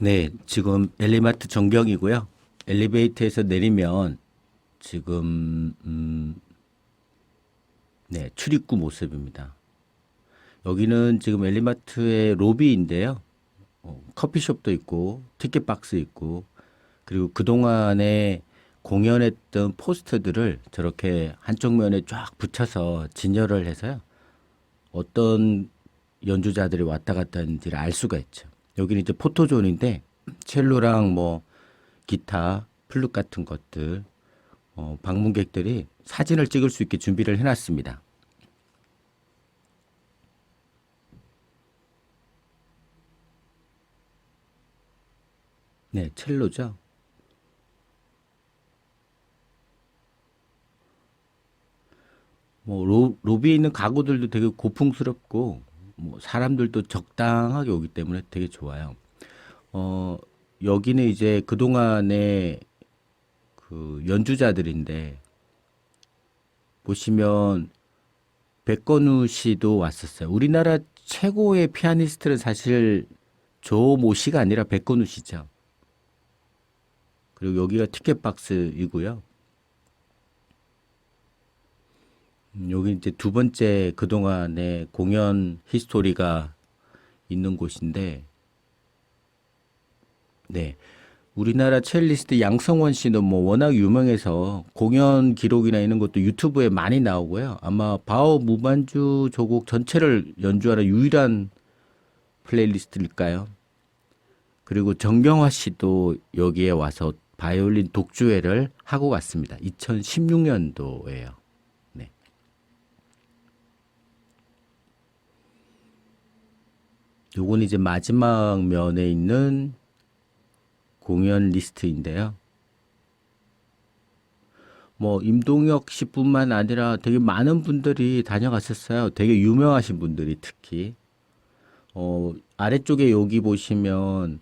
네, 지금 엘리마트 전경이고요. 엘리베이터에서 내리면 지금 음, 네 출입구 모습입니다. 여기는 지금 엘리마트의 로비인데요. 어, 커피숍도 있고 티켓 박스 있고 그리고 그 동안에 공연했던 포스터들을 저렇게 한쪽 면에 쫙 붙여서 진열을 해서요. 어떤 연주자들이 왔다 갔다 하는지를 알 수가 있죠. 여기는 이제 포토존인데 첼로랑 뭐 기타, 플룻 같은 것들 어, 방문객들이 사진을 찍을 수 있게 준비를 해놨습니다. 네, 첼로죠. 뭐 로, 로비에 있는 가구들도 되게 고풍스럽고 뭐 사람들도 적당하게 오기 때문에 되게 좋아요. 어, 여기는 이제 그동안에 그 연주자들인데 보시면 백건우 씨도 왔었어요. 우리나라 최고의 피아니스트는 사실 조모 씨가 아니라 백건우 씨죠. 그리고 여기가 티켓 박스이고요. 음, 여기 이제 두 번째 그동안의 공연 히스토리가 있는 곳인데, 네. 우리나라 첼리스트 양성원 씨는 뭐 워낙 유명해서 공연 기록이나 이런 것도 유튜브에 많이 나오고요. 아마 바오 무반주 조곡 전체를 연주하는 유일한 플레이리스트일까요? 그리고 정경화 씨도 여기에 와서 바이올린 독주회를 하고 갔습니다. 2016년도에요. 요건 이제 마지막 면에 있는 공연 리스트인데요. 뭐 임동혁 씨뿐만 아니라 되게 많은 분들이 다녀갔었어요. 되게 유명하신 분들이 특히 어 아래쪽에 여기 보시면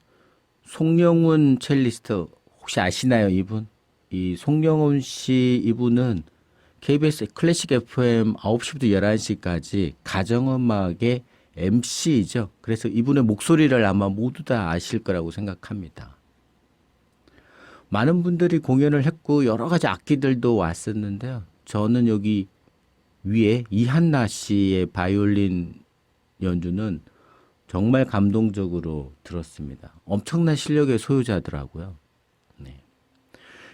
송영훈 첼리스트 혹시 아시나요, 이분? 이 송영훈 씨 이분은 KBS 클래식 FM 9시부터 11시까지 가정음악의 MC이죠. 그래서 이분의 목소리를 아마 모두 다 아실 거라고 생각합니다. 많은 분들이 공연을 했고 여러 가지 악기들도 왔었는데요. 저는 여기 위에 이한나 씨의 바이올린 연주는 정말 감동적으로 들었습니다. 엄청난 실력의 소유자더라고요. 네.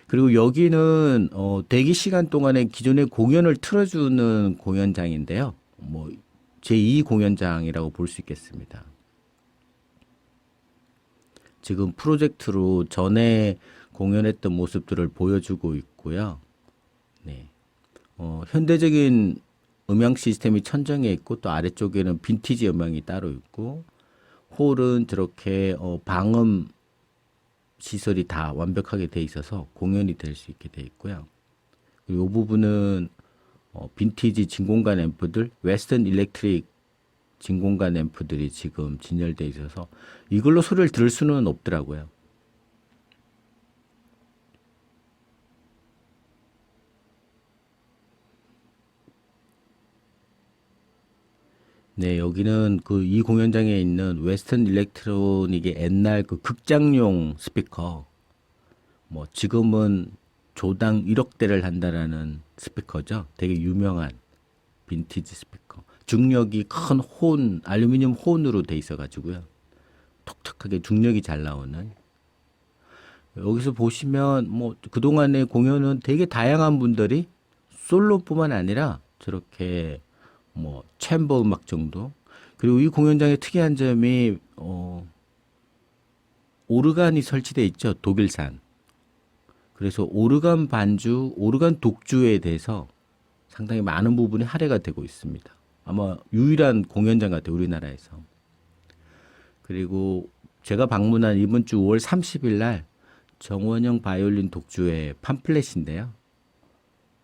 그리고 여기는 어, 대기 시간 동안에 기존의 공연을 틀어주는 공연장인데요. 뭐 제2 공연장이라고 볼 수 있겠습니다. 지금 프로젝트로 전에 공연했던 모습들을 보여주고 있고요. 네. 어, 현대적인 음향 시스템이 천정에 있고 또 아래쪽에는 빈티지 음향이 따로 있고 홀은 저렇게 어, 방음 시설이 다 완벽하게 돼 있어서 공연이 될 수 있게 돼 있고요. 이 부분은 어, 빈티지 진공관 앰프들, 웨스턴 일렉트릭 진공관 앰프들이 지금 진열돼 있어서 이걸로 소리를 들을 수는 없더라고요. 네, 여기는 그 이 공연장에 있는 웨스턴 일렉트로닉의 옛날 그 극장용 스피커. 뭐 지금은 조당 1억대를 한다라는 스피커죠. 되게 유명한 빈티지 스피커. 중력이 큰 혼, 알루미늄 혼으로 돼 있어 가지고요. 톡톡하게 중력이 잘 나오는 여기서 보시면 뭐 그동안의 공연은 되게 다양한 분들이 솔로뿐만 아니라 저렇게 뭐 챔버 음악 정도 그리고 이 공연장의 특이한 점이 어 오르간이 설치돼 있죠 독일산 그래서 오르간 반주 오르간 독주에 대해서 상당히 많은 부분이 할애가 되고 있습니다. 아마 유일한 공연장 같아요 우리나라에서. 그리고 제가 방문한 이번 주 5월 30일 날 정원영 바이올린 독주의 팜플렛인데요.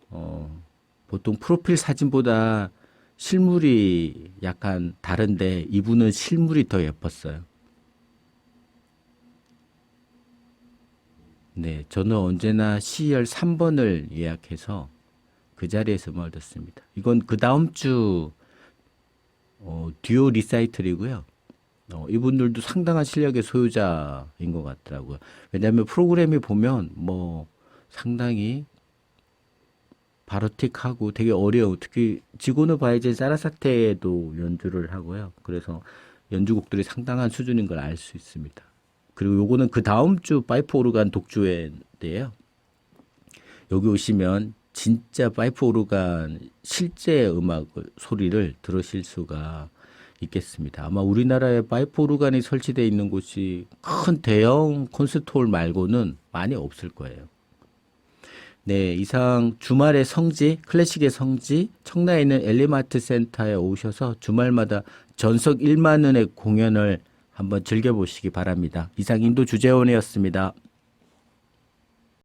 어 보통 프로필 사진보다 실물이 약간 다른데 이분은 실물이 더 예뻤어요. 네, 저는 언제나 C열 3번을 예약해서 그 자리에서 뭘 듣습니다. 이건 그 다음 주 어, 듀오 리사이틀이고요. 어, 이분들도 상당한 실력의 소유자인 것 같더라고요. 왜냐하면 프로그램이 보면 뭐 상당히 바로틱하고 되게 어려워. 특히 지고노 바이제 사라사테에도 연주를 하고요. 그래서 연주곡들이 상당한 수준인 걸 알 수 있습니다. 그리고 요거는 그 다음 주 파이프 오르간 독주회인데요. 여기 오시면 진짜 파이프 오르간 실제 음악 소리를 들으실 수가 있겠습니다. 아마 우리나라에 파이프 오르간이 설치되어 있는 곳이 큰 대형 콘서트홀 말고는 많이 없을 거예요. 네, 이상 주말의 성지, 클래식의 성지, 청라에 있는 엘리마트 센터에 오셔서 주말마다 전석 1만 원의 공연을 한번 즐겨보시기 바랍니다. 이상 인도 주재원이었습니다.